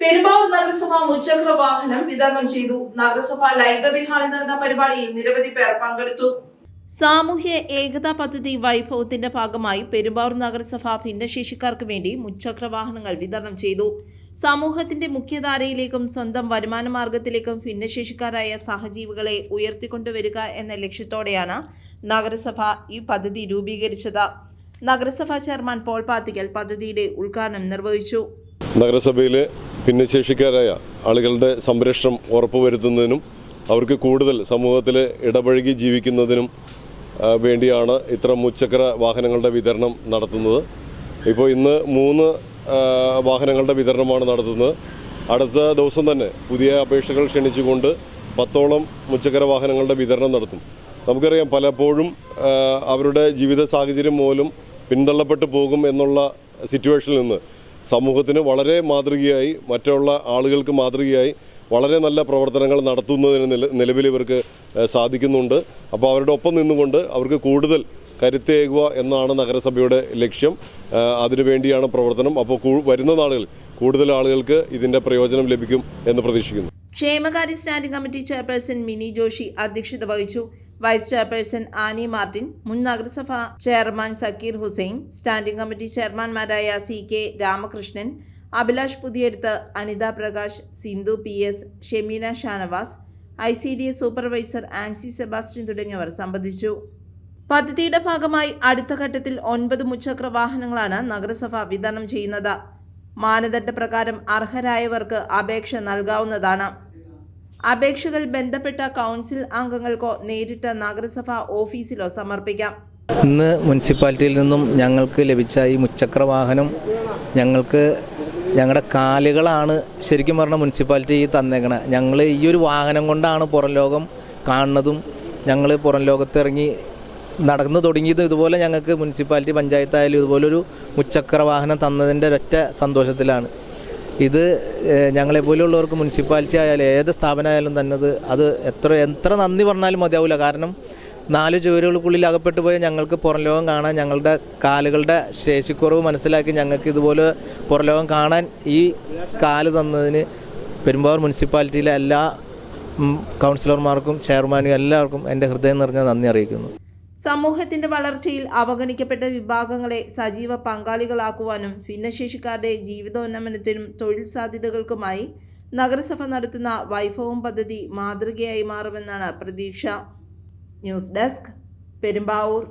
പെരുമ്പാവൂർ നഗരസഭ മുച്ചക്ര വാഹനം വിതരണം ചെയ്തു. നഗരസഭ ലൈബ്രറി ഹാളിൽ നടന്ന പരിപാടിയിൽ നിരവധി പേർ പങ്കെടുത്തു. സാമൂഹ്യ ഏകതാ പദ്ധതി വൈഭവത്തിന്റെ ഭാഗമായി പെരുമ്പാവൂർ നഗരസഭ ഭിന്നശേഷിക്കാർക്ക് വേണ്ടി മുച്ചക്ര വാഹനങ്ങൾ വിതരണം ചെയ്തു. സമൂഹത്തിന്റെ മുഖ്യധാരയിലേക്കും സ്വന്തം വരുമാന മാർഗത്തിലേക്കും ഭിന്നശേഷിക്കാരായ സഹജീവികളെ ഉയർത്തിക്കൊണ്ടുവരിക എന്ന ലക്ഷ്യത്തോടെയാണ് നഗരസഭ ഈ പദ്ധതി രൂപീകരിച്ചത്. നഗരസഭാ ചെയർമാൻ പോൾ പാത്തിക്കൽ പദ്ധതിയുടെ ഉദ്ഘാടനം നിർവഹിച്ചു. നഗരസഭയിലെ ഭിന്നശേഷിക്കാരായ ആളുകളുടെ സംരക്ഷണം ഉറപ്പുവരുത്തുന്നതിനും അവർക്ക് കൂടുതൽ സമൂഹത്തിൽ ഇടപഴകി ജീവിക്കുന്നതിനും വേണ്ടിയാണ് ഇത്തരം മുച്ചക്ര വാഹനങ്ങളുടെ വിതരണം നടത്തുന്നത്. ഇപ്പോൾ ഇന്ന് മൂന്ന് വാഹനങ്ങളുടെ വിതരണമാണ് നടത്തുന്നത്. അടുത്ത ദിവസം തന്നെ പുതിയ അപേക്ഷകൾ ക്ഷണിച്ചുകൊണ്ട് പത്തോളം മുച്ചക്ര വാഹനങ്ങളുടെ വിതരണം നടത്തും. നമുക്കറിയാം പലപ്പോഴും അവരുടെ ജീവിത സാഹചര്യം മൂലം പിന്തള്ളപ്പെട്ടു പോകും എന്നുള്ള സിറ്റുവേഷനിൽ നിന്ന് സമൂഹത്തിന് വളരെ മാതൃകയായി മറ്റുള്ള ആളുകൾക്ക് മാതൃകയായി വളരെ നല്ല പ്രവർത്തനങ്ങൾ നടത്തുന്നതിന് നില- നിലവിൽ ഇവർക്ക് സാധിക്കുന്നുണ്ട്. അപ്പോൾ അവരുടെ ഒപ്പം നിന്നുകൊണ്ട് അവർക്ക് കൂടുതൽ കരുത്തേകുക എന്നാണ് നഗരസഭയുടെ ലക്ഷ്യം. അതിനുവേണ്ടിയാണ് പ്രവർത്തനം. അപ്പോൾ വരുന്ന നാളുകൾ കൂടുതൽ ആളുകൾക്ക് ഇതിന്റെ പ്രയോജനം ലഭിക്കും എന്ന് പ്രതീക്ഷിക്കുന്നു. ക്ഷേമകാര്യ standing committee chairperson Mini Joshi അധ്യക്ഷത വഹിച്ചു. വൈസ് ചെയർപേഴ്സൺ ആനി മാർട്ടിൻ മുൻ നഗരസഭ chairman Sakkir Hussain standing committee ചെയർമാൻമാരായ C K Ramakrishnan Abhilash Puthiyedath Anitha Prakash Sindhu P S Shemeena Shanavas I C D S supervisor Ancy Sebastian തുടങ്ങിയവർ സംബന്ധിച്ചു. പദ്ധതിയുടെ ഭാഗമായി അടുത്ത ഘട്ടത്തിൽ ഒൻപത് മുച്ചക്ര വാഹനങ്ങളാണ് നഗരസഭ വിതരണം ചെയ്യുന്നത്. മാനദണ്ഡ പ്രകാരം അർഹരായവർക്ക് അപേക്ഷ നൽകാവുന്നതാണ്. അപേക്ഷകൾ ബന്ധപ്പെട്ട കൗൺസിൽ അംഗങ്ങൾക്കോ നേരിട്ട് നഗരസഭാ ഓഫീസിലോ സമർപ്പിക്കാം. ഇന്ന് മുനിസിപ്പാലിറ്റിയിൽ നിന്നും ഞങ്ങൾക്ക് ലഭിച്ച ഈ മുച്ചക്ര വാഹനം ഞങ്ങൾക്ക് ഞങ്ങളുടെ കാലുകളാണ് ശരിക്കും പറഞ്ഞ മുനിസിപ്പാലിറ്റി ഈ തന്നേക്കണത് ഞങ്ങൾ ഈ ഒരു വാഹനം കൊണ്ടാണ് പുറം ലോകം കാണുന്നതും ഞങ്ങൾ പുറം ലോകത്തിറങ്ങി നടന്നു തുടങ്ങിയതും ഇതുപോലെ ഞങ്ങൾക്ക് മുനിസിപ്പാലിറ്റി പഞ്ചായത്തായാലും ഇതുപോലൊരു മുച്ചക്ര വാഹനം തന്നതിന്റെ ഒറ്റ സന്തോഷത്തിലാണ്. ഇത് ഞങ്ങളെ പോലെയുള്ളവർക്ക് മുനിസിപ്പാലിറ്റി ആയാലും ഏത് സ്ഥാപനമായാലും തന്നെ അത് അത് എത്ര എത്ര നന്ദി പറഞ്ഞാലും മതിയാവില്ല കാരണം നാല് ചുവരുകൾക്കുള്ളിൽ അകപ്പെട്ടു പോയ ഞങ്ങൾക്ക് പുറലോകം കാണാൻ ഞങ്ങളുടെ കാലുകളുടെ ശേഷിക്കുറവ് മനസ്സിലാക്കി ഞങ്ങൾക്ക് ഇതുപോലെ പുറലോകം കാണാൻ ഈ കാൽ തന്നതിന് പെരുമ്പാവൂർ മുനിസിപ്പാലിറ്റിയിലെ എല്ലാ കൗൺസിലർമാർക്കും ചെയർമാനും എല്ലാവർക്കും എന്റെ ഹൃദയം നിറഞ്ഞ നന്ദി അറിയിക്കുന്നു. സമൂഹത്തിന്റെ വളർച്ചയിൽ അവഗണിക്കപ്പെട്ട വിഭാഗങ്ങളെ സജീവ പങ്കാളികളാക്കുവാനും ഭിന്നശേഷിക്കാരുടെ ജീവിതോന്നമനത്തിനും തൊഴിൽ സാധ്യതകൾക്കുമായി നഗരസഭ നടത്തുന്ന വൈഭവം പദ്ധതി മാതൃകയായി മാറുമെന്നാണ് പ്രതീക്ഷ. News desk Perumbavoor.